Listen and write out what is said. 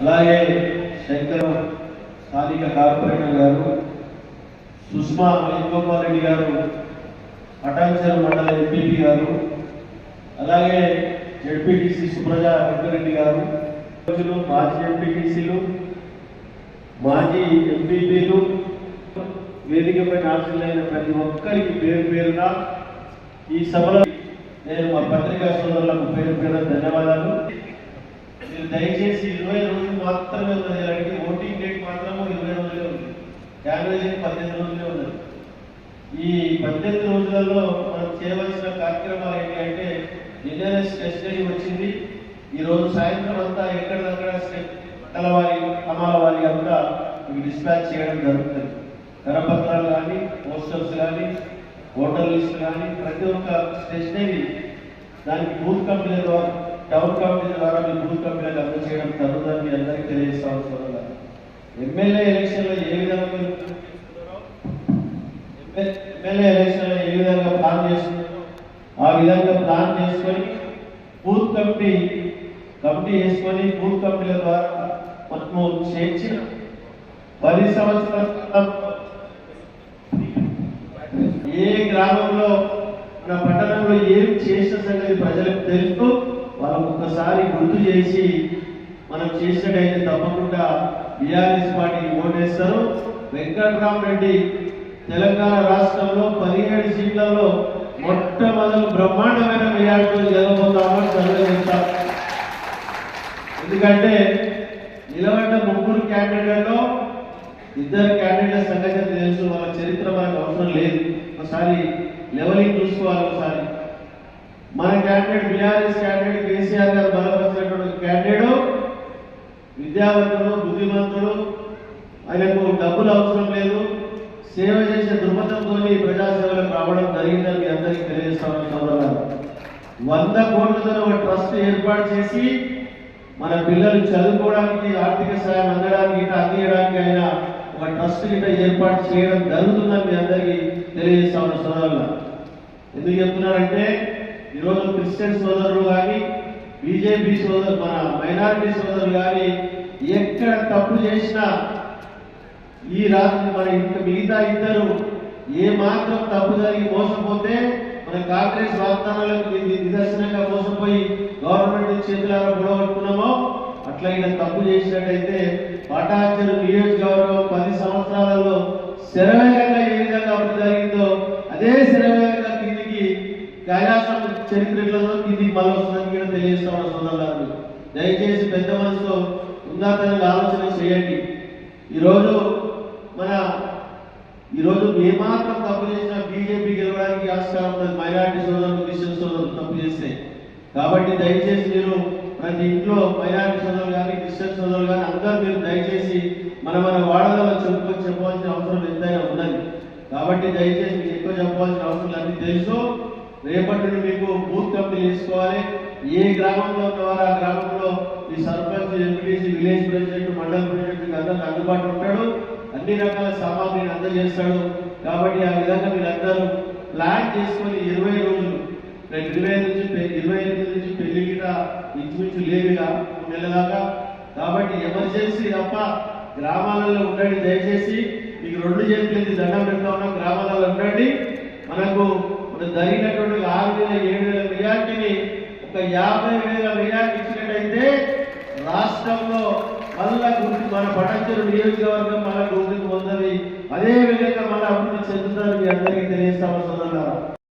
అలాగే శంకర్ స్థానిక కార్పొరేటర్ గారు సుష్మా వేణుగోపాల్ రెడ్డి గారు పటాన్చెరు మండల ఎంపీపీ గారు అలాగే జడ్పీటీసీ సుప్రజ వెంకరెడ్డి గారు రోజులు మాజీ ఎంపీటీసీలు మాజీ ఎంపీపీలు వేదికపై నాశనమైన ప్రతి ఒక్కరికి పేరు పేరున ఈ సభలో నేను మా పత్రికా సోదరులకు పేరు పేరున ధన్యవాదాలు. మీరు దయచేసి ఇరవై రోజులు మాత్రమే ఉన్నది. ఇలాంటి ఓటింగ్ డేట్ మాత్రము ఇరవై రోజులే ఉంది. క్యాన్వసింగ్ పద్దెనిమిది రోజులే ఉన్నది. ఈ పద్దెనిమిది రోజులలో మనం చేయవలసిన కార్యక్రమాలు ఏంటి అంటే ఇంజనీర్స్ టెస్ట్ వచ్చింది. ఈ రోజు సాయంత్రం అంతా ఎక్కడిదక్కడ కలవాలి వారి వారి అంతా డిస్పాచ్ చేయడం జరుగుతుంది. కరపత్రాలు కానీ పోస్టర్స్ కానీ ఓటర్ లిస్ట్ కానీ ప్రతి ఒక్క స్టేషనరీ దానికి బూత్ కంపెనీ ద్వారా టౌన్ కంపెనీ ద్వారా మీ బూత్ కంపెనీలకు అందజేయడం జరుగుతుందని మీ అందరికీ తెలియజేస్తా సోదరులారా. ఎమ్మెల్యే ఎలక్షన్లో ఏ విధంగా మీరు ఎమ్మెల్యే ఎలక్షన్లో ఏ విధంగా ప్లాన్ చేస్తున్నారో ఆ విధంగా ప్లాన్ చేసుకొని బూత్ కమిటీ కమిటీ వేసుకొని బూత్ కమిటీల ద్వారా మనము చేర్చిన పది సంవత్సరాల ఏ గ్రామంలో నా పట్టణంలో ఏం చేసిన సంగతి ప్రజలకు తెలుస్తూ వాళ్ళకు ఒక్కసారి గుర్తు చేసి మనం చేసినట్టయితే తప్పకుండా బీఆర్ఎస్ పార్టీ ఓటేస్తారు. వెంకటరామరెడ్డి తెలంగాణ రాష్ట్రంలో పదిహేడు సీట్లలో మొట్టమొదటి బ్రహ్మాండమైన మెజార్టీతో గెలవబోతామని తెలియజేస్తాం ఎందుకంటే నిలబడ్డ ముగ్గురు క్యాండిడేట్లో ఇద్దరు క్యాండిడేట్ సంగతి తెలుసు వాళ్ళ చరిత్ర మనకు అవసరం లేదు. ఒకసారి లెవెలింగ్ చూసుకోవాలి ఒకసారి. మన క్యాండిడేట్ బీఆర్ఎస్ క్యాండిడేట్ కేసీఆర్ గారు బలపరిచినటువంటి క్యాండిడేట్ విద్యావంతులు బుద్ధిమంతులు ఆయనకు డబ్బులు అవసరం లేదు. సేవ చేసే దృక్పథంతో ప్రజాసేవలకు రావడం జరిగిందని మీ అందరికీ తెలియజేస్తామని సోదరులారా వంద కోట్లతో ఒక ట్రస్ట్ ఏర్పాటు చేసి మన పిల్లలు చదువుకోవడానికి ఆర్థిక సాయం అందడానికి ఇట్లా అందియడానికి అయిన ఒక ట్రస్ట్ గిట్ట ఏర్పాటు చేయడం జరుగుతుందని మీ అందరికీ తెలియజేస్తామని సోదరులు ఎందుకు చెప్తున్నారంటే ఈరోజు క్రిస్టియన్ సోదరులు కానీ బీజేపీ సోదరు మన మైనారిటీ సోదరులు కానీ ఎక్కడ తప్పు చేసినా ఈ రాత్రి మన ఇంత మిగతా ఇద్దరు ఏ మాత్రం తప్పు జరిగి మోసపోతే మన కాంగ్రెస్ వాగ్దానాలకు నిదర్శనంగా మోసపోయి గవర్నమెంట్ చేతులారా గొడవట్టుకున్నామో అట్లా ఈయన తప్పు చేసినట్టయితే పటాచరు నియోజకవర్గం పది సంవత్సరాలలో శరవేగంగా ఏ విధంగా అభివృద్ధి జరిగిందో అదే కైలాసం ఇది కిందికి మళ్ళీ వస్తుందని కూడా తెలియజేస్తామని సోదరులారు దయచేసి పెద్ద మనసుతో ఉందాతనంగా ఆలోచన చేయండి. ఈరోజు మన ఈరోజు ఏమాత్రం తప్పు చేసిన బీజేపీ గెలవడానికి ఆస్కారం ఉన్నది మైనార్టీ సోదరులు క్రిస్టియన్ సోదరులు తప్పు చేస్తే. కాబట్టి దయచేసి మీరు ప్రతి ఇంట్లో మైనారిటీ సోదరులు కానీ క్రిస్టియన్ సోదరులు కానీ అందరూ మీరు దయచేసి మన మన వాడలలో చెప్పుకొని చెప్పవలసిన అవసరం ఎంతైనా ఉన్నది. కాబట్టి దయచేసి మీకు ఎక్కువ చెప్పవలసిన అవసరం అన్ని తెలుసు రేపటి నుండి మీకు బూత్ కమిటీ చేసుకోవాలి. ఏ గ్రామంలో ఉన్నవారు ఆ గ్రామంలో ఈ sarpanch MPTC village president mandal president అందరికి అందుబాటులో ఉంటాడు. అన్ని రకాల సామాగ్రిని అందజేస్తాడు. కాబట్టి ఆ విధంగా మీరందరూ ప్లాన్ చేసుకొని ఇరవై రోజులు రేపు ఇరవై ఐదు నుంచి ఇరవై ఎనిమిది నుంచి పెళ్ళి గిట ఇంచుమించు లేవిగా నెలదాకా కాబట్టి ఎమర్జెన్సీ తప్ప గ్రామాలలో ఉండండి. దయచేసి మీకు రెండు చేతులు దండం పెడతా ఉన్న గ్రామాలలో ఉండండి. మనకు మన జరిగినటువంటి ఆరు వేల ఏడు వేల మెజార్టీని ఒక యాభై వేల మెజార్టీ ఇచ్చినట్టయితే రాష్ట్రంలో మళ్ళా గుర్తు మన పటంచరు నియోజకవర్గం మళ్ళా గుర్తింపు పొందని అదే విధంగా మన అభివృద్ధి చెందుతారని మీ అందరికీ తెలియజేస్తామని